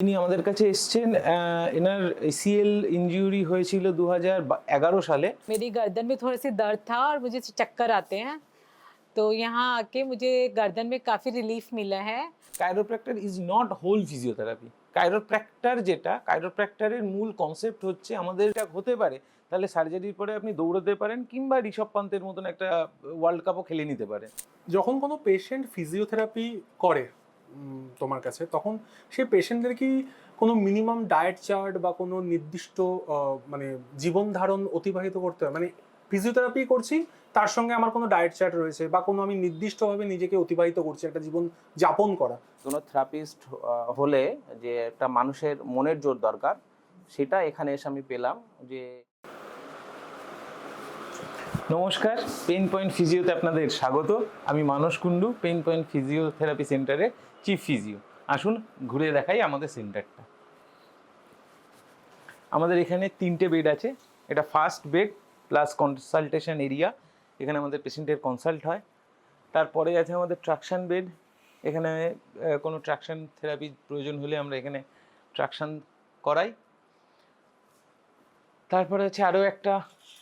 তিনি আমাদের কাছে এসছেন আহ, এনার সিএল ইনজুরি হয়েছিল দু এগারো সালে मेरी गर्दन में थोड़ा सी दर्द था और मुझे चक्कर आते हैं तो यहाँ आके मुझे गर्दन में काफ़ी रिलीफ मिला है chiropractor is not whole physiotherapy chiropractor যেটা কাইরোপ্র্যাক্টরের মূল কনসেপ্ট হচ্ছে আমাদের এটা হতে পারে তাহলে সার্জারির পরে আপনি দৌড়াতে পারেন কিংবা ঋষভ পান্তের মতন একটা ওয়ার্ল্ড কাপও খেলে নিতে পারেন যখন কোনো পেশেন্ট ফিজিওথেরাপি করে উম, তোমার কাছে তখন সেই পেশেন্টদের কি কোনো মিনিমাম ডায়েট চার্ট বা কোনো নির্দিষ্ট মানে জীবন ধারণ অতিবাহিত করতে হয়? মানে ফিজিওথেরাপি করছি তার সঙ্গে আমার কোনো ডায়েট চার্ট রয়েছে বা কোনো আমি নির্দিষ্টভাবে নিজেকে অতিবাহিত করছি একটা জীবন যাপন করা? কোনো থেরাপিস্ট হলে যে একটা মানুষের মনের জোর দরকার সেটা এখানে এসে আমি পেলাম যে নমস্কার পেইন পয়েন্ট ফিজিওতে আপনাদের স্বাগত। আমি Manas Kundu pain point physiotherapy সেন্টারের চিফ ফিজিও আসুন ঘুরে দেখাই আমাদের সেন্টারটা আমাদের এখানে তিনটে বেড আছে। এটা first bed plus consultation area এখানে আমাদের পেশেন্টের কনসাল্ট হয়। তারপরে আছে আমাদের ট্রাকশন বেড এখানে কোনো ট্রাকশন থেরাপি প্রয়োজন হলে আমরা এখানে ট্রাকশন করাই। তারপরে আছে আরও একটা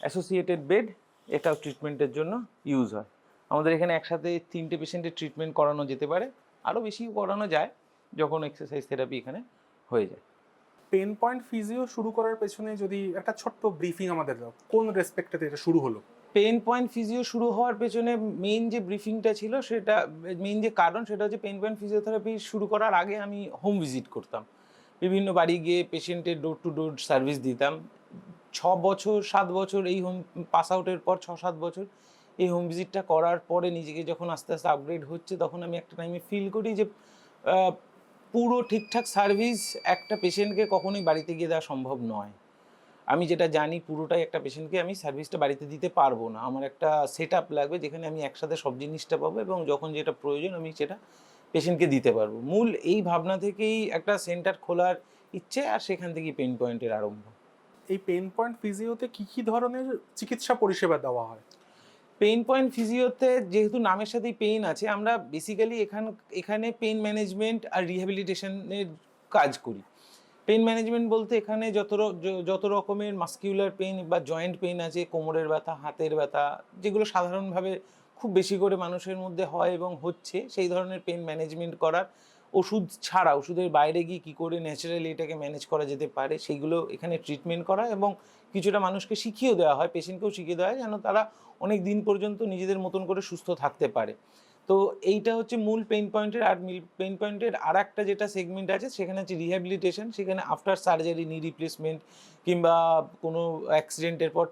অ্যাসোসিয়েটেড বেড এটাও ট্রিটমেন্টের জন্য ইউজ হয়। আমাদের এখানে একসাথে তিনটে পেশেন্টের ট্রিটমেন্ট করানো যেতে পারে। আরও বেশি করানো যায় যখন এক্সারসাইজ থেরাপি এখানে হয়ে যায়। পেন পয়েন্ট ফিজিও শুরু করার পেছনে যদি একটা ছোট্ট ব্রিফিং আমাদের দাও কোন রেসপেক্টে এটা শুরু হলো? পেন পয়েন্ট ফিজিও শুরু হওয়ার পেছনে মেইন যে ব্রিফিংটা ছিল সেটা মেইন যে কারণ সেটা হচ্ছে পেন পয়েন্ট ফিজিওথেরাপি শুরু করার আগে আমি হোম ভিজিট করতাম। বিভিন্ন বাড়ি গিয়ে পেশেন্টের ডোর টু ডোর সার্ভিস দিতাম। ছ বছর সাত বছর এই হোম পাস আউটের পর ছ সাত বছর এই হোম ভিজিটটা করার পরে নিজেকে যখন আস্তে আস্তে আপগ্রেড হচ্ছে, তখন আমি একটা টাইমে ফিল করি যে পুরো ঠিকঠাক সার্ভিস একটা পেশেন্টকে কখনোই বাড়িতে গিয়ে দেওয়া সম্ভব নয়। আমি যেটা জানি পুরোটাই একটা পেশেন্টকে আমি সার্ভিসটা বাড়িতে দিতে পারব না। আমার একটা সেট আপ লাগবে যেখানে আমি একসাথে সব জিনিসটা পাবো এবং যখন যেটা প্রয়োজন আমি সেটা পেশেন্টকে দিতে পারব। মূল এই ভাবনা থেকেই একটা সেন্টার খোলার ইচ্ছে আর সেখান থেকেই পেন পয়েন্টের আরম্ভ। এই পেন পয়েন্ট ফিজিওতে কি কি ধরনের চিকিৎসা পরিষেবা দেওয়া হয়? পেইন পয়েন্ট ফিজিওতে যেহেতু নামের সাথেই পেইন আছে, আমরা বেসিক্যালি এখান, এখানে পেইন ম্যানেজমেন্ট আর রিহ্যাবিলিটেশনের কাজ করি। পেইন ম্যানেজমেন্ট বলতে এখানে যত যত রকমের মাস্কিউলার পেইন বা জয়েন্ট পেইন আছে, কোমরের ব্যথা, হাতের ব্যথা, যেগুলো সাধারণভাবে খুব বেশি করে মানুষের মধ্যে হয় এবং হচ্ছে, সেই ধরনের পেইন ম্যানেজমেন্ট করার ওষুধ ছাড়া, ওষুধের বাইরে গিয়ে কী করে ন্যাচারালি এটাকে ম্যানেজ করা যেতে পারে সেইগুলো এখানে ট্রিটমেন্ট করা এবং কিছুটা মানুষকে শিখিয়েও দেওয়া হয় পেশেন্টকেও শিখিয়ে দেওয়া হয় যেন তারা অনেক দিন পর্যন্ত নিজেদের মতন করে সুস্থ থাকতে পারে। তো এইটা হচ্ছে মূল পেইন পয়েন্টের আর পেইন পয়েন্টের আর একটা যেটা সেগমেন্ট আছে, সেখানে হচ্ছে রিহ্যাবিলিটেশন সেখানে আফটার সার্জারি নি রিপ্লেসমেন্ট কিংবা কোনো অ্যাক্সিডেন্টের পর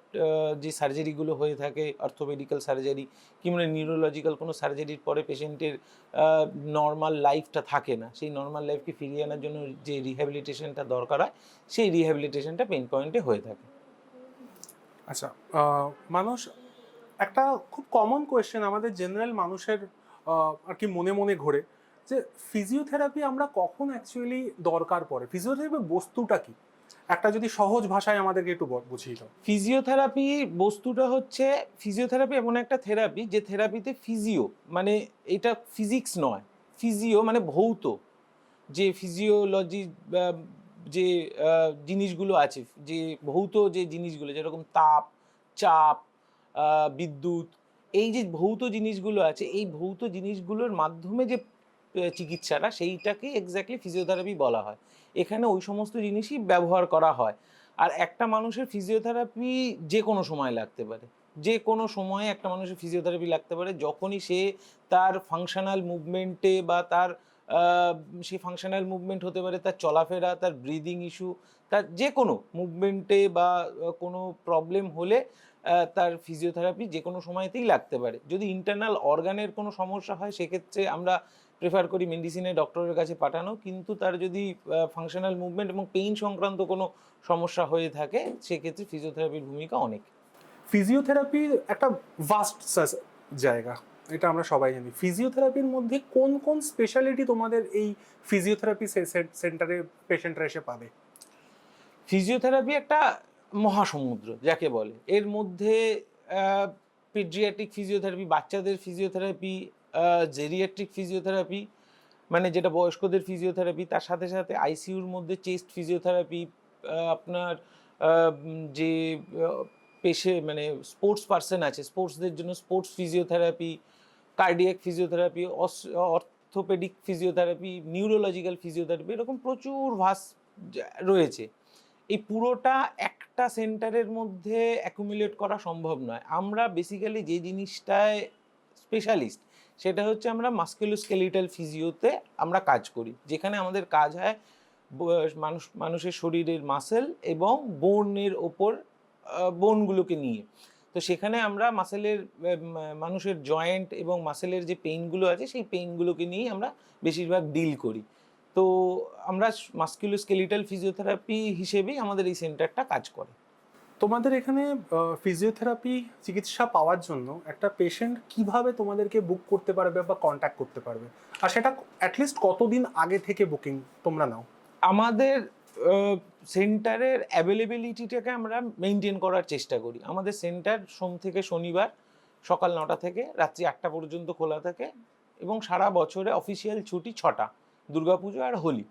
যে সার্জারিগুলো হয়ে থাকে অর্থোপেডিক্যাল সার্জারি কিংবা নিউরোলজিক্যাল কোনো সার্জারির পরে পেশেন্টের নর্মাল লাইফটা থাকে না। সেই নর্মাল লাইফকে ফিরিয়ে আনার জন্য যে রিহ্যাবিলিটেশনটা দরকার হয়, সেই রিহ্যাবিলিটেশনটা পেইন পয়েন্টে হয়ে থাকে। আচ্ছা মানুষ, একটা খুব কমন কোয়েশ্চেন আমাদের জেনারেল মানুষের আর কি মনে মনে ঘোরে যে ফিজিওথেরাপি আমরা কখন অ্যাকচুয়ালি দরকার পড়ে? ফিজিওথেরাপি বস্তুটা কি? একটা যদি সহজ ভাষায় আমাদেরকে একটু বুঝিয়ে দাও। ফিজিওথেরাপি বস্তুটা হচ্ছে ফিজিওথেরাপি এমন একটা থেরাপি যে থেরাপিতে ফিজিও মানে এটা ফিজিক্স নয় ফিজিও মানে ভৌত। যে ফিজিওলজি যে জিনিসগুলো আছে, যে ভৌত যে জিনিসগুলো, যেরকম তাপ, চাপ বিদ্যুৎ এই যে ভৌত জিনিসগুলো আছে, এই ভৌত জিনিসগুলোর মাধ্যমে যে চিকিৎসাটা সেইটাকে এক্স্যাক্টলি ফিজিওথেরাপি বলা হয়। এখানে ওই সমস্ত জিনিসই ব্যবহার করা হয়। আর একটা মানুষের ফিজিওথেরাপি যে কোনো সময় লাগতে পারে। যে কোনো সময়ে একটা মানুষের ফিজিওথেরাপি লাগতে পারে, যখনই সে তার ফাংশনাল মুভমেন্টে বা তার সেই ফাংশনাল মুভমেন্ট হতে পারে, তার চলাফেরা, তার ব্রিদিং ইস্যু তার যে কোনো মুভমেন্টে বা কোনো প্রবলেম হলে তার ফিজিওথেরাপি যে কোনো সময়তেই লাগতে পারে। যদি ইন্টারনাল অর্গানের কোনো সমস্যা হয় সেক্ষেত্রে আমরা প্রেফার করি মেডিসিনে ডক্টরের কাছে পাঠানো। কিন্তু তার যদি ফাংশনাল মুভমেন্ট এবং পেইন সংক্রান্ত কোনো সমস্যা হয়ে থাকে সেক্ষেত্রে ফিজিওথেরাপির ভূমিকা অনেক। ফিজিওথেরাপি একটা ভাস্ট জায়গা। এটা আমরা সবাই জানি। ফিজিওথেরাপির মধ্যে কোন কোন স্পেশালিটি তোমাদের এই ফিজিওথেরাপি সেন্টারে পেশেন্টরা এসে পাবে? ফিজিওথেরাপি একটা মহাসমুদ্র, যাকে বলে। এর মধ্যে পিডিয়াট্রিক ফিজিওথেরাপি বাচ্চাদের ফিজিওথেরাপি জেরিয়াট্রিক ফিজিওথেরাপি মানে যেটা বয়স্কদের ফিজিওথেরাপি তার সাথে সাথে আইসিইউর মধ্যে চেস্ট ফিজিওথেরাপি আপনার যে পেশে মানে স্পোর্টস পার্সন আছে স্পোর্টসদের জন্য sports physiotherapy cardiac physiotherapy orthopaedic physiotherapy neurological physiotherapy এরকম প্রচুর ভাস রয়েছে। এই পুরোটা একটা সেন্টারের মধ্যে অ্যাকুমুলেট করা সম্ভব নয়। আমরা বেসিক্যালি যে জিনিসটায় স্পেশালিস্ট সেটা হচ্ছে আমরা মাস্কুলোস্কেলিটাল ফিজিওতে আমরা কাজ করি, যেখানে আমাদের কাজ হয় মানুষ, মানুষের শরীরের মাসেল এবং বোনের ওপর বোনগুলোকে নিয়ে। তো সেখানে আমরা মাসেলের মানুষের জয়েন্ট এবং মাসেলের যে পেইনগুলো আছে, সেই পেইনগুলোকে নিয়েই আমরা বেশিরভাগ ডিল করি। তো আমরা মাস্কুলোস্কেলিটাল ফিজিওথেরাপি হিসেবেই আমাদের এই সেন্টারটা কাজ করে। তোমাদের এখানে ফিজিওথেরাপি চিকিৎসা পাওয়ার জন্য একটা পেশেন্ট কীভাবে তোমাদেরকে বুক করতে পারবে বা কন্ট্যাক্ট করতে পারবে? আর সেটা অ্যাটলিস্ট কতদিন আগে থেকে বুকিং তোমরা নাও? আমাদের সেন্টারের অ্যাভেলেবিলিটিটাকে আমরা মেনটেন করার চেষ্টা করি। আমাদের সেন্টার সোম থেকে শনিবার সকাল নটা থেকে রাত্রি আটটা পর্যন্ত খোলা থাকে এবং সারা বছরে অফিসিয়াল ছুটি ছটা। দুর্গাপুজো আর হোলি।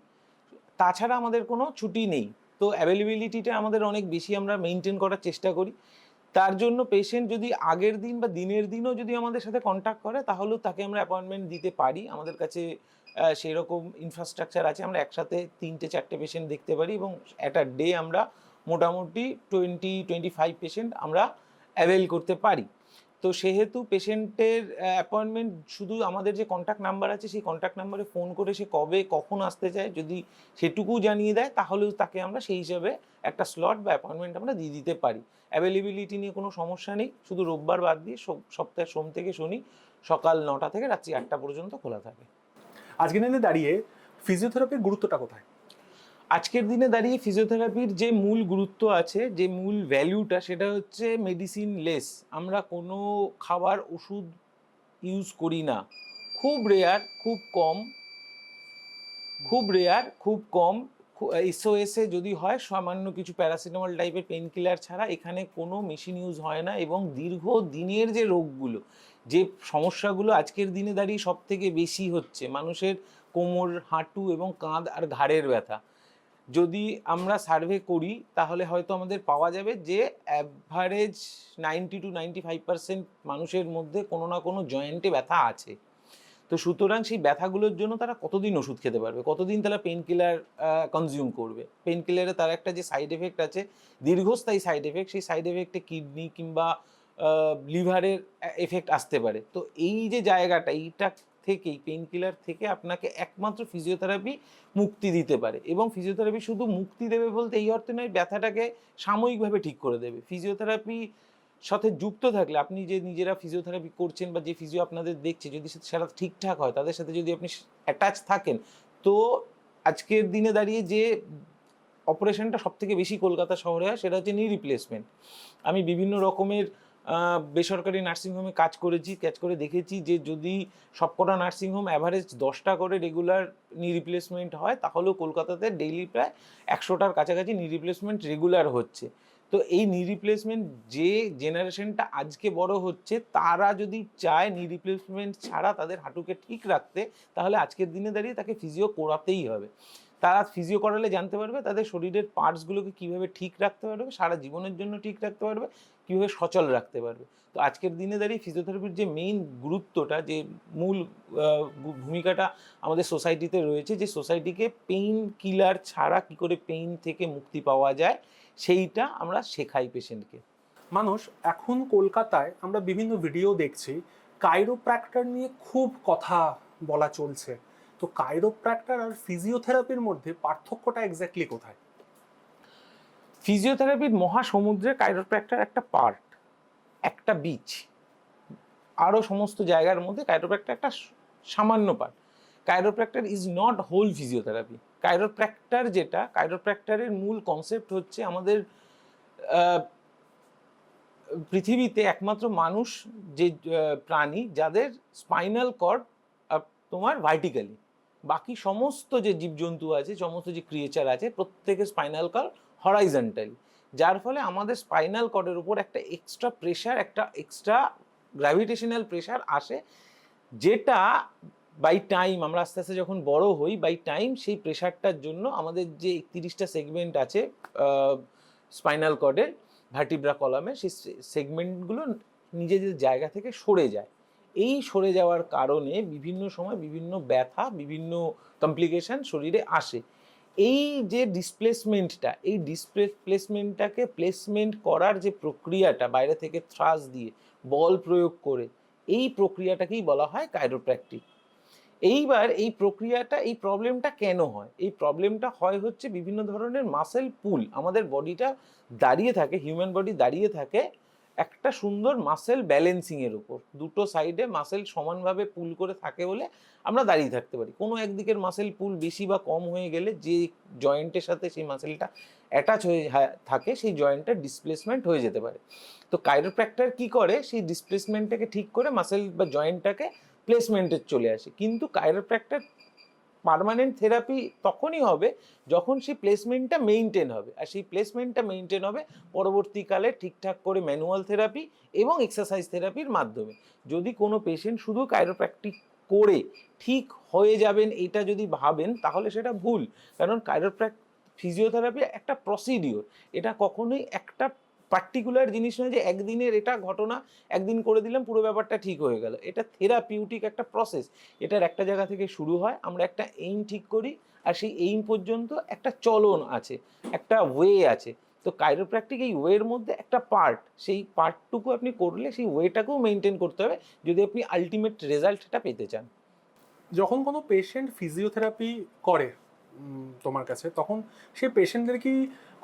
তাছাড়া আমাদের কোনো ছুটি নেই। তো অ্যাভেলেবিলিটিটা আমাদের অনেক বেশি আমরা মেনটেন করার চেষ্টা করি। তার জন্য পেশেন্ট যদি আগের দিন বা দিনের দিনও যদি আমাদের সাথে কন্ট্যাক্ট করে তাহলেও তাকে আমরা অ্যাপয়েন্টমেন্ট দিতে পারি। আমাদের কাছে আহ, সেই রকম ইনফ্রাস্ট্রাকচার আছে। আমরা একসাথে তিনটে চারটে পেশেন্ট দেখতে পারি এবং অ্যাট আ ডে আমরা মোটামুটি টোয়েন্টি টোয়েন্টি ফাইভ পেশেন্ট আমরা অ্যাভেল করতে পারি। তো সেহেতু পেশেন্টের অ্যাপয়েন্টমেন্ট শুধু আমাদের যে কন্ট্যাক্ট নাম্বার আছে, সেই কন্ট্যাক্ট নাম্বারে ফোন করে সে কবে, কখন আসতে চায়, যদি সেটুকু জানিয়ে দেয়, তাহলেও তাকে আমরা সেই হিসাবে একটা স্লট বা অ্যাপয়েন্টমেন্ট আমরা দিয়ে দিতে পারি। অ্যাভেলেবিলিটি নিয়ে কোনো সমস্যা নেই, শুধু রোববার বাদ দিয়ে সপ্তাহে সোম থেকে শনি, সকাল নটা থেকে রাত্রি আটটা পর্যন্ত খোলা থাকে। আজকে দিনে দাঁড়িয়ে ফিজিওথেরাপির গুরুত্বটা কোথায়? আজকের দিনে দাঁড়িয়ে ফিজিওথেরাপির যে মূল গুরুত্ব আছে, যে মূল ভ্যালুটা সেটা হচ্ছে মেডিসিন লেস আমরা কোনো খাবার ওষুধ ইউজ করি না। খুব রেয়ার খুব কম। খুব রেয়ার খুব কম। এসওএসে যদি হয়, সামান্য কিছু প্যারাসিটামল টাইপের পেন কিলার ছাড়া এখানে কোনো মেশিন ইউজ হয় না এবং দীর্ঘ দিনের যে রোগগুলো, যে সমস্যাগুলো আজকের দিনে দাঁড়িয়ে সব থেকে বেশি হচ্ছে, মানুষের কোমর, হাঁটু এবং কাঁধ আর ঘাড়ের ব্যথা। যদি আমরা সার্ভে করি, তাহলে হয়তো আমাদের পাওয়া যাবে যে average ninety two ninety five percent মানুষের মধ্যে কোনো না কোনো জয়েন্টে ব্যথা আছে। তো সুতরাং সেই ব্যথাগুলোর জন্য তারা কতদিন ওষুধ খেতে পারবে? কতদিন তারা পেন কিলার কনজিউম করবে? পেন কিলারে তার একটা যে সাইড এফেক্ট আছে, দীর্ঘস্থায়ী সাইড এফেক্ট সেই সাইড এফেক্টে কিডনি কিংবা লিভারের এফেক্ট আসতে পারে। তো এই যে জায়গাটা, এইটা থেকেই পেন কিলার থেকে আপনাকে একমাত্র ফিজিওথেরাপি মুক্তি দিতে পারে। এবং ফিজিওথেরাপি শুধু মুক্তি দেবে বলতে এই অর্থে নয়, ব্যথাটাকে সাময়িকভাবে ঠিক করে দেবে। ফিজিওথেরাপি সাথে যুক্ত থাকলে আপনি যে নিজেরা ফিজিওথেরাপি করছেন বা যে ফিজিও আপনাদের দেখছে, যদি সেটা ঠিকঠাক হয়, তাদের সাথে যদি আপনি অ্যাটাচ থাকেন, তো আজকের দিনে দাঁড়িয়ে যে অপারেশনটা সব থেকে বেশি কলকাতা শহরে হয়, সেটা হচ্ছে নি রিপ্লেসমেন্ট আমি বিভিন্ন রকমের বেসরকারি নার্সিংহোমে কাজ করেছি কাজ করে দেখেছি যে যদি সবকটা নার্সিংহোম অ্যাভারেজ দশটা করে রেগুলার নি রিপ্লেসমেন্ট হয়, তাহলেও কলকাতাতে ডেইলি প্রায় একশোটার কাছাকাছি নি রিপ্লেসমেন্ট রেগুলার হচ্ছে। তো এই নি রিপ্লেসমেন্ট যে জেনারেশনটা আজকে বড় হচ্ছে, তারা যদি চায় নি রিপ্লেসমেন্ট ছাড়া তাদের হাঁটুকে ঠিক রাখতে, তাহলে আজকের দিনে দাঁড়িয়ে তাকে ফিজিও করাতেই হবে। তারা ফিজিও করালে জানতে পারবে তাদের শরীরের পার্টসগুলোকে কীভাবে ঠিক রাখতে পারবে, সারা জীবনের জন্য ঠিক রাখতে পারবে কীভাবে সচল রাখতে পারবে? তো আজকের দিনে দাঁড়িয়ে ফিজিওথেরাপির যে মেইন গুরুত্বটা, যে মূল ভূমিকাটা আমাদের সোসাইটিতে রয়েছে, যে সোসাইটিকে পেইন কিলার ছাড়া কি করে পেইন থেকে মুক্তি পাওয়া যায়, সেইটা আমরা শেখাই পেশেন্টকে মানুষ, এখন কলকাতায় আমরা বিভিন্ন ভিডিও দেখছি কাইরোপ্র্যাক্টর নিয়ে খুব কথা বলা চলছে। তো কাইরোপ্র্যাক্টর আর ফিজিওথেরাপির মধ্যে পার্থক্যটা এক্স্যাক্টলি কোথায়? ফিজিওথেরাপির মহাসমুদ্রে কাইরোপ্র্যাক্টার একটা পার্ট একটা বিচ আরও সমস্ত জায়গার মধ্যে কাইরোপ্র্যাক্টার একটা সামান্য part chiropractor is not whole physiotherapy chiropractor যেটা কাইরোপ্র্যাক্টারের মূল কনসেপ্ট হচ্ছে আমাদের পৃথিবীতে একমাত্র মানুষ যে প্রাণী যাদের স্পাইনাল কর্ড তোমার ভার্টিক্যালি বাকি সমস্ত যে জীবজন্তু আছে, সমস্ত যে ক্রিয়েচার আছে, প্রত্যেকের স্পাইনাল কর্ড হরাইজেন্টালি যার ফলে আমাদের স্পাইনাল কর্ডের উপর একটা এক্সট্রা প্রেশার একটা এক্সট্রা গ্র্যাভিটেশনাল প্রেশার আসে, যেটা বাই টাইম আমরা আস্তে আস্তে যখন বড় হই বাই টাইম সেই প্রেশারটার জন্য আমাদের যে একত্রিশটা সেগমেন্ট আছে স্পাইনাল কর্ডের ভার্টিব্রা কলামে সেই সেগমেন্টগুলো নিজেদের জায়গা থেকে সরে যায়। এই সরে যাওয়ার কারণে বিভিন্ন সময় বিভিন্ন ব্যথা, বিভিন্ন কমপ্লিকেশন শরীরে আসে। এই যে ডিসপ্লেসমেন্টটা এই ডিসপ্লেসমেন্টটাকে প্লেসমেন্ট করার যে প্রক্রিয়াটা, বাইরে থেকে থ্রাস দিয়ে বল প্রয়োগ করে, এই প্রক্রিয়াটাকেই বলা হয় কাইরোপ্র্যাকটিক এইবার এই প্রক্রিয়াটা, এই প্রবলেমটা কেন হয়? এই প্রবলেমটা হয় হচ্ছে বিভিন্ন ধরনের মাসেল পুল আমাদের বডিটা দাঁড়িয়ে থাকে হিউম্যান বডি দাঁড়িয়ে থাকে একটা সুন্দর মাসেল ব্যালেন্সিং এর উপর। দুটো সাইডে মাসেল সমানভাবে পুল করে থাকে বলে আমরা দাঁড়িয়ে থাকতে পারি। কোনো একদিকের মাসেল পুল বেশি বা কম হয়ে গেলে যে জয়েন্টের সাথে সেই মাসেলটা অ্যাটাচ হয়ে থাকে, সেই জয়েন্টটা ডিসপ্লেসমেন্ট হয়ে যেতে পারে। তো কাইরোপ্র্যাক্টর কি করে? সেই ডিসপ্লেসমেন্টটাকে ঠিক করে মাসেল বা জয়েন্টটাকে প্লেসমেন্টে চলে আসে। কিন্তু কাইরোপ্র্যাক্টর পার্মানেন্ট থেরাপি তখনই হবে যখন সেই প্লেসমেন্টটা মেনটেন হবে। আর সেই প্লেসমেন্টটা মেনটেন হবে পরবর্তীকালে ঠিকঠাক করে ম্যানুয়াল থেরাপি এবং এক্সারসাইজ থেরাপির মাধ্যমে। যদি কোনো পেশেন্ট শুধু কাইরোপ্র্যাকটিক করে ঠিক হয়ে যাবেন এটা যদি ভাবেন, তাহলে সেটা ভুল। কারণ কাইরোপ্র্যাক ফিজিওথেরাপি একটা প্রসিডিওর এটা কখনোই একটা পার্টিকুলার জিনিস নয় যে একদিনের এটা ঘটনা, একদিন করে দিলাম, পুরো ব্যাপারটা ঠিক হয়ে গেল। এটা থেরাপিউটিক একটা প্রসেস এটার একটা জায়গা থেকে শুরু হয়, আমরা একটা এইম ঠিক করি, আর সেই এইম পর্যন্ত একটা চলন আছে, একটা ওয়ে আছে। তো কাইরোপ্র্যাকটিক এই ওয়ের মধ্যে একটা পার্ট সেই পার্টটুকু আপনি করলে সেই ওয়েটাকেও মেনটেন করতে হবে, যদি আপনি আলটিমেট রেজাল্টটা পেতে চান। যখন কোনো পেশেন্ট ফিজিওথেরাপি করে তোমার কাছে, তখন সেই পেশেন্টদের কি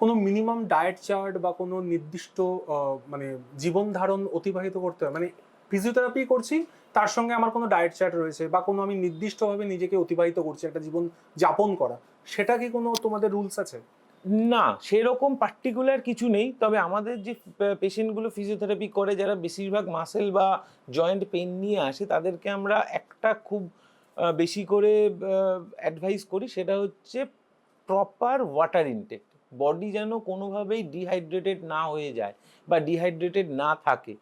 কোনো মিনিমাম ডায়েট চার্ট বা কোনো নির্দিষ্ট মানে জীবন ধারণ অতিবাহিত করতে হয়। মানে ফিজিওথেরাপি করছি, তার সঙ্গে আমার কোনো ডায়েট চার্ট রয়েছে বা কোনো আমি নির্দিষ্টভাবে নিজেকে অতিবাহিত করছি একটা জীবন যাপন করা, সেটা কি কোনো তোমাদের রুলস আছে? না, সেরকম পার্টিকুলার কিছু নেই। তবে আমাদের যে পেশেন্টগুলো ফিজিওথেরাপি করে, যারা বেশিরভাগ মাসেল বা জয়েন্ট পেন নিয়ে আসে, তাদেরকে আমরা একটা খুব বেশি করে অ্যাডভাইস করি, সেটা হচ্ছে প্রপার ওয়াটার ইনটেক বডি যেন কোনোভাবেই ডিহাইড্রেটেড না হয়ে যায় বা ডিহাইড্রেটেড না থাকে।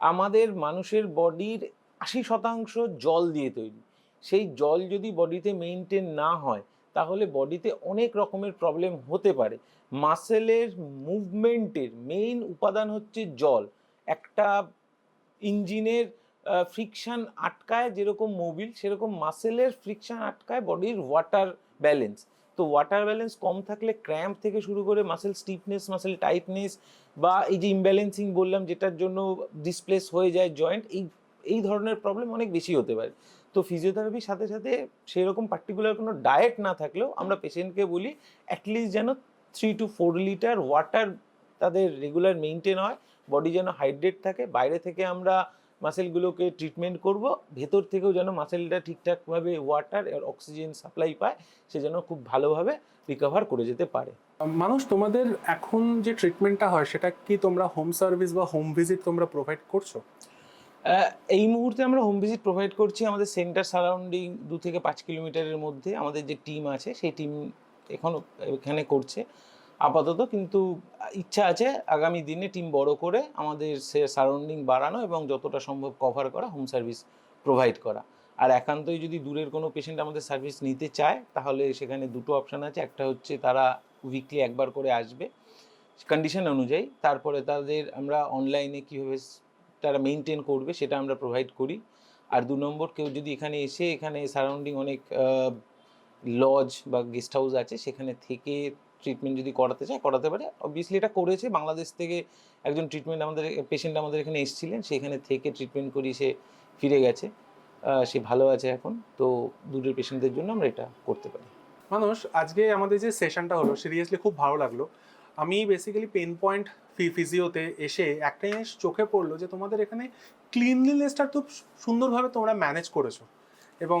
আমাদের মানুষের বডির আশি শতাংশ জল দিয়ে তৈরি। সেই জল যদি বডিতে মেনটেন না হয়, তাহলে বডিতে অনেক রকমের প্রবলেম হতে পারে। মাসেলের মুভমেন্টের মেইন উপাদান হচ্ছে জল। একটা ইঞ্জিনের ফ্রিকশন আটকায় যেরকম মোবিল সেরকম মাসেলের ফ্রিকশান আটকায় বডির ওয়াটার ব্যালেন্স তো ওয়াটার ব্যালেন্স কম থাকলে ক্র্যাম্প থেকে শুরু করে মাসেল স্টিফনেস মাসেল টাইটনেস বা এই যে ইমব্যালেন্সিং বললাম, যেটার জন্য ডিসপ্লেস হয়ে যায় জয়েন্ট এই এই ধরনের প্রবলেম অনেক বেশি হতে পারে। তো ফিজিওথেরাপির সাথে সাথে সেরকম পার্টিকুলার কোনো ডায়েট না থাকলেও আমরা পেশেন্টকে বলি অ্যাটলিস্ট যেন three to four litre water তাদের রেগুলার মেনটেন হয় বডি যেন হাইড্রেট থাকে, বাইরে থেকে আমরা মাসেলগুলোকে ট্রিটমেন্ট করব ভেতর থেকেও যেন মাসেলটা ঠিকঠাকভাবে ওয়াটার আর অক্সিজেন সাপ্লাই পায় সে যেন খুব ভালোভাবে রিকভার করে যেতে পারে। মানুষ তোমাদের এখন যে ট্রিটমেন্টটা হয় সেটা কি তোমরা হোম সার্ভিস বা হোম ভিজিট তোমরা প্রোভাইড করছ? এই মুহূর্তে আমরা হোম ভিজিট প্রোভাইড করছি আমাদের সেন্টার সারাউন্ডিং দু থেকে পাঁচ কিলোমিটারের মধ্যে আমাদের যে টিম আছে সেই টিম এখনও এখানে করছে। আপাতত, কিন্তু ইচ্ছা আছে আগামী দিনে টিম বড় করে আমাদের সে সারাউন্ডিং বাড়ানো এবং যতটা সম্ভব কভার করা হোম সার্ভিস প্রোভাইড করা। আর একান্তই যদি দূরের কোনো পেশেন্ট আমাদের সার্ভিস নিতে চায়, তাহলে সেখানে দুটো অপশান আছে। একটা হচ্ছে তারা উইকলি একবার করে আসবে কন্ডিশন অনুযায়ী, তারপরে তাদের আমরা অনলাইনে কীভাবে তারা মেনটেন করবে সেটা আমরা প্রোভাইড করি। আর দু নম্বর, কেউ যদি এখানে এসে এখানে সারাউন্ডিং অনেক লজ বা গেস্ট হাউস আছে, সেখানে থেকে ট্রিটমেন্ট যদি করাতে চায়, করাতে পারে। অবভিয়াসলি এটা করেছে, বাংলাদেশ থেকে একজন ট্রিটমেন্ট আমাদের পেশেন্ট আমাদের এখানে এসেছিলেন, সেখানে থেকে ট্রিটমেন্ট করি সে ফিরে গেছে। সে ভালো আছে এখন, তো দূরের পেশেন্টদের জন্য আমরা এটা করতে পারি। মানুষ আজকে আমাদের যে সেশনটা হলো সিরিয়াসলি খুব ভালো লাগল। আমি বেসিক্যালি পেন পয়েন্ট ফিজিওতে এসে একটা জিনিস চোখে পড়ল যে তোমাদের এখানে ক্লিনলিনেসটা খুব সুন্দরভাবে তোমরা ম্যানেজ করেছ। এবং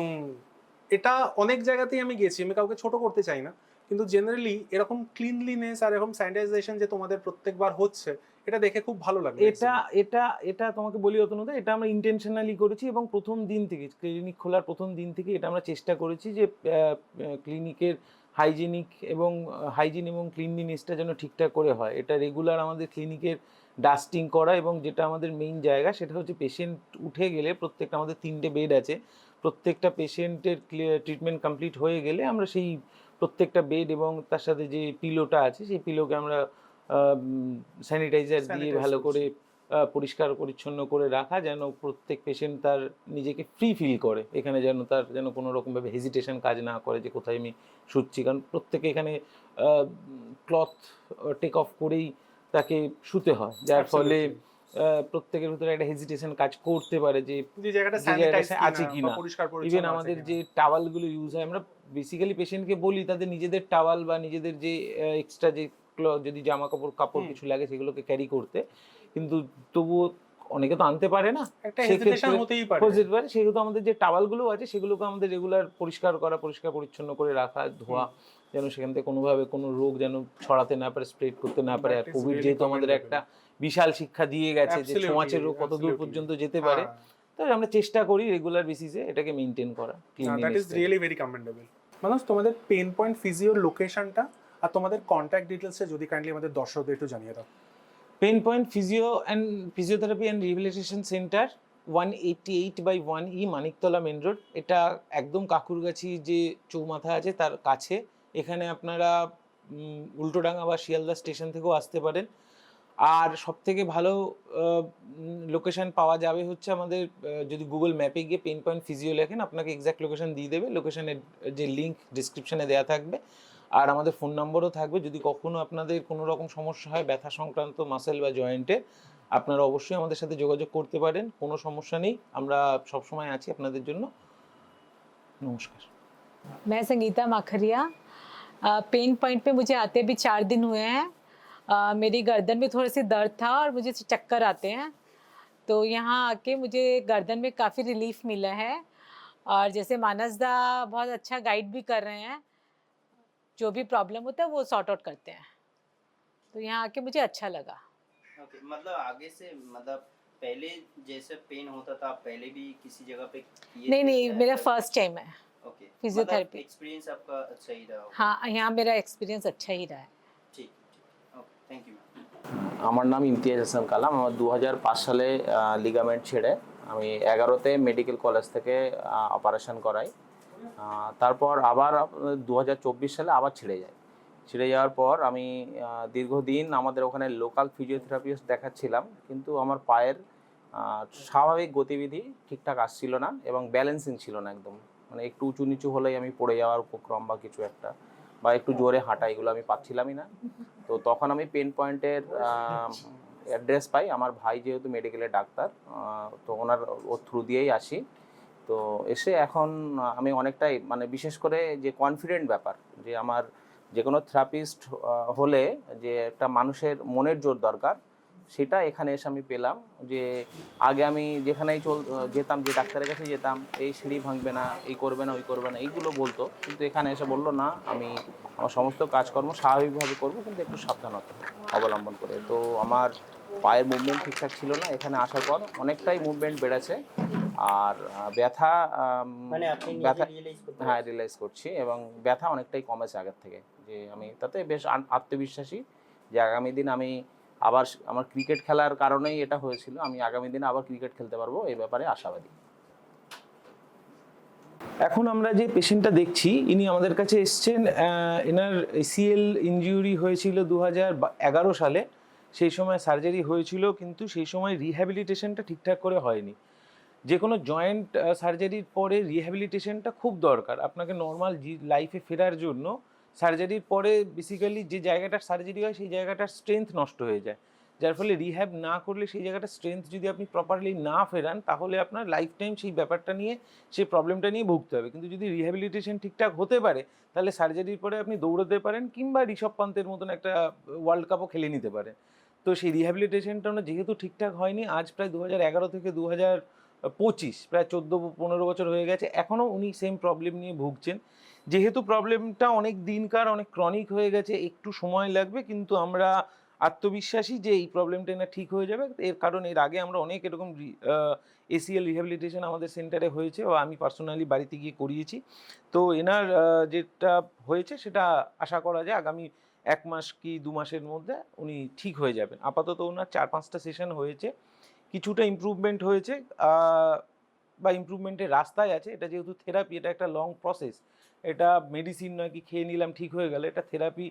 এটা অনেক জায়গাতেই আমি গেছি, আমি কাউকে ছোট করতে চাই না। কিন্তু জেনারেলি এরকম ক্লিনলিনেস আর এরকম স্যানিটাইজেশন যে তোমাদের প্রত্যেকবার হচ্ছে, এটা দেখে খুব ভালো লাগে এটা এটা এটা তোমাকে বলি অতনুদা, এটা আমরা ইন্টেনশনালি করেছি এবং প্রথম দিন থেকে ক্লিনিক খোলার প্রথম দিন থেকে এটা আমরা চেষ্টা করেছি যে ক্লিনিকের হাইজিনিক এবং হাইজিন এবং ক্লিনলিনেসটা যেন ঠিকঠাক করে হয়। এটা রেগুলার আমাদের ক্লিনিকের ডাস্টিং করা এবং যেটা আমাদের মেইন জায়গা, সেটা হচ্ছে পেশেন্ট উঠে গেলে প্রত্যেকটা আমাদের তিনটে বেড আছে। প্রত্যেকটা পেশেন্টের ট্রিটমেন্ট কমপ্লিট হয়ে গেলে আমরা সেই প্রত্যেকটা বেড এবং তার সাথে যে পিলোটা আছে সেই পিলোকে আমরা স্যানিটাইজার দিয়ে ভালো করে পরিষ্কার পরিচ্ছন্ন করে রাখা যেন প্রত্যেক পেশেন্ট তার নিজেকে ফ্রি ফিল করে। এখানে যেন তার যেন কোনো রকমভাবে হেজিটেশন কাজ না করে যে কোথায় আমি শুচ্ছি। কারণ প্রত্যেকে এখানে ক্লথ টেক অফ করেই তাকে শুতে হয়। যার ফলে প্রত্যেকের ভিতরে একটা হেজিটেশন কাজ করতে পারে যে জায়গাটা আছে কিনা, কিনা ইভেন আমাদের যে টাওয়ালগুলো ইউজ হয় আমরা বেসিক্যালি পেশেন্টকে বলি তাদের নিজেদের টাওয়াল বা নিজেদের যে এক্সট্রা যে যদি জামা কাপড় কাপড় কিছু লাগে সেগুলোকে ক্যারি করতে। কিন্তু তবুও অনেকে তো আনতে পারে না। হতেই পারে। হতে আমাদের যে টাওয়ালগুলো আছে সেগুলোকে আমাদের রেগুলার পরিষ্কার করা পরিষ্কার পরিচ্ছন্ন করে রাখা ধোয়া যেন সেখান থেকে কোনোভাবে কোনো রোগ যেন ছড়াতে না পারে স্প্রেড করতে না পারে। আর কোভিড যেহেতু আমাদের একটা বিশাল শিক্ষা দিয়ে গেছে যে Absolutely, ছোঁয়াচের রোগ কত দূর পর্যন্ত যেতে পারে। হ্যাঁ। তাই আমরা চেষ্টা করি রেগুলার বেসিসে এটাকে মেনটেন করা that is really very commendable মানুষ তোমাদের পেন পয়েন্ট ফিজিওর লোকেশনটা আর তোমাদের কন্ট্যাক্ট ডিটেলসে যদি কাইন্ডলি আমাদের দর্শকদের একটু জানিয়ে দাও। Pain point physio and physiotherapy and rehabilitation centre one eighty eight by one E Maniktala main road এটা একদম কাকুরগাছি যে চৌমাথা আছে তার কাছে। এখানে আপনারা উল্টোডাঙ্গা বা শিয়ালদা স্টেশন থেকেও আসতে পারেন। আর সব থেকে ভালো লোকেশন পাওয়া যাবে হচ্ছে আমাদের আহ, যদি গুগল ম্যাপে গিয়ে পেন পয়েন্ট ফিজিও লেখেন আপনাকে এক্সাক্ট লোকেশন দিয়ে দেবে লোকেশনের যে লিঙ্ক ডিসক্রিপশনে দেওয়া থাকবে আর আমাদের ফোন নম্বরও থাকবে যদি কখনো আপনাদের কোনো রকম সমস্যা হয় ব্যথা সংক্রান্ত মাসেল বা জয়েন্টে আপনারা অবশ্যই আমাদের সাথে যোগাযোগ করতে পারেন কোনো সমস্যা নেই আমরা সবসময় আছি আপনাদের জন্য নমস্কার मैं संगीता माखरिया पेन पॉइंट पे मुझे आते भी चार दिन हुए हैं अ, मेरी गर्दन में थोड़ा सी दर्द था और मुझे चक्कर आते हैं। तो यहाँ आके मुझे गर्दन में काफ़ी रिलीफ मिला है। और जैसे मानस दा बहुत अच्छा गाइड भी कर रहे हैं। जो भी प्रॉब्लम होता है वो सॉर्ट आउट करते हैं। तो यहाँ आके मुझे अच्छा लगा। ओके मतलब आगे से मतलब पहले जैसे पेन होता था पहले भी किसी जगह पे नहीं नहीं मेरा फ़र्स्ट टाइम है। Okay physiotherapy। एक्सपीरियंस आपका अच्छा ही रहा हाँ यहाँ मेरा एक्सपीरियंस अच्छा ही रहा है। ठीक। আমার নাম ইমতিয়াজ হাসান কালাম। আমার দু হাজার পাঁচ সালে লিগামেন্ট ছেড়ে আমি এগারোতে মেডিকেল কলেজ থেকে অপারেশন করাই। তারপর আবার দু হাজার চব্বিশ সালে আবার ছেড়ে যায় ছেড়ে যাওয়ার পর আমি দীর্ঘদিন আমাদের ওখানে লোকাল ফিজিওথেরাপিস্ট দেখাচ্ছিলাম। কিন্তু আমার পায়ের স্বাভাবিক গতিবিধি ঠিকঠাক আসছিল না এবং ব্যালেন্সিং ছিল না একদম। মানে একটু উঁচু নিচু হলেই আমি পড়ে যাওয়ার উপক্রম বা কিছু একটা। বা একটু জোরে হাঁটা, এগুলো আমি পাচ্ছিলামই না। তো তখন আমি পেন পয়েন্টের অ্যাড্রেস পাই। আমার ভাই যেহেতু মেডিকেলের ডাক্তার তো ওনার ওর থ্রু দিয়েই আসি। তো এসে এখন আমি অনেকটাই মানে বিশেষ করে যে কনফিডেন্ট ব্যাপার, যে আমার যে কোনো থেরাপিস্ট হলে যে একটা মানুষের মনের জোর দরকার সেটা এখানে এসে আমি পেলাম যে আগে আমি যেখানেই চল যেতাম যে ডাক্তারের কাছে যেতাম এই সিঁড়ি ভাঙবে না এই করবে না ওই করবে না এইগুলো বলতো। কিন্তু এখানে এসে বলল না আমি আমার সমস্ত কাজকর্ম স্বাভাবিকভাবে করব কিন্তু একটু সাবধানতা অবলম্বন করে। তো আমার পায়ের মুভমেন্ট ঠিকঠাক ছিল না এখানে আসার পর অনেকটাই মুভমেন্ট বেড়েছে। আর ব্যথা মানে ব্যথা হ্যাঁ রিয়েলাইজ করছি এবং ব্যথা অনেকটাই কমেছে আগের থেকে। যে আমি তাতে বেশ আত্মবিশ্বাসী যে আগামী দিন আমি আবার আমার ক্রিকেট খেলার কারণেই এটা হয়েছিল। আমি আগামী দিনে আবার ক্রিকেট খেলতে পারব, এই ব্যাপারে আশাবাদী। এখন আমরা যে পেশেন্টটা দেখছি, ইনি আমাদের কাছে এসছেন এনার সিএল ইনজুরি হয়েছিল দু সালে। সেই সময় সার্জারি হয়েছিল, কিন্তু সেই সময় রিহ্যাবিলিটেশনটা ঠিকঠাক করে হয়নি। যে কোনো জয়েন্ট সার্জারির পরে রিহ্যাবিলিটেশনটা খুব দরকার। আপনাকে নর্মাল লাইফে ফেরার জন্য সার্জারির পরে বেসিক্যালি যে জায়গাটার সার্জারি হয়, সেই জায়গাটার স্ট্রেংথ নষ্ট হয়ে যায়। যার ফলে রিহ্যাব না করলে সেই জায়গাটার স্ট্রেংথ যদি আপনি প্রপারলি না ফেরান, তাহলে আপনার লাইফ টাইম সেই ব্যাপারটা নিয়ে, সেই প্রবলেমটা নিয়ে ভুগতে হবে। কিন্তু যদি রিহ্যাবিলিটেশন ঠিকঠাক হতে পারে, তাহলে সার্জারির পরে আপনি দৌড়াতে পারেন কিংবা ঋষভ পান্তের মতন একটা ওয়ার্ল্ড কাপও খেলে নিতে পারেন। তো সেই রিহ্যাবিলিটেশনটা না যেহেতু ঠিকঠাক হয়নি, আজ প্রায় দু থেকে দু হাজার পঁচিশ, প্রায় চোদ্দ পনেরো বছর হয়ে গেছে, এখনও উনি সেম প্রবলেম নিয়ে ভুগছেন। যেহেতু প্রবলেমটা অনেক দিনকার, অনেক ক্রনিক হয়ে গেছে, একটু সময় লাগবে, কিন্তু আমরা আত্মবিশ্বাসী যে এই প্রবলেমটা না ঠিক হয়ে যাবে, এর কারণ এর আগে আমরা অনেক এরকম এসিএল রিহ্যাবিলিটেশন আমাদের সেন্টারে হয়েছে ও আমি পার্সোনালি বাড়িতে গিয়ে করিয়েছি। তো এনার যেটা হয়েছে সেটা আশা করা যায় আগামী এক মাস কি দু মাসের মধ্যে উনি ঠিক হয়ে যাবেন। আপাতত ওনার চার পাঁচটা সেশন হয়েছে। কিছুটা ইমপ্রুভমেন্ট হয়েছে বা ইমপ্রুভমেন্টের রাস্তায় আছে, এটা যেহেতু থেরাপি এটা একটা লং প্রসেস এটা মেডিসিন নয় কি খেয়ে নিলাম, ঠিক হয়ে গেল, এটা থেরাপি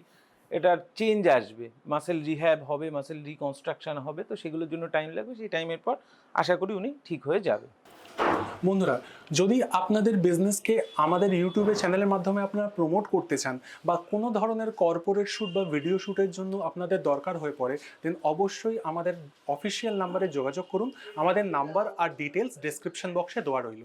এটার চেঞ্জ আসবে। মাসেল রিহ্যাব হবে মাসেল রিকনস্ট্রাকশন হবে, তো সেগুলোর জন্য টাইম লাগবে, সেই টাইমের পর আশা করি উনি ঠিক হয়ে যাবে। বন্ধুরা, যদি আপনাদের বিজনেসকে আমাদের ইউটিউবে চ্যানেলের মাধ্যমে আপনারা প্রমোট করতে চান বা কোনো ধরনের কর্পোরেট শ্যুট বা ভিডিও শ্যুটের জন্য আপনাদের দরকার হয়ে পড়ে দেন অবশ্যই আমাদের অফিসিয়াল নাম্বারে যোগাযোগ করুন। আমাদের নাম্বার আর ডিটেলস ডেসক্রিপশন বক্সে দেওয়া রইল।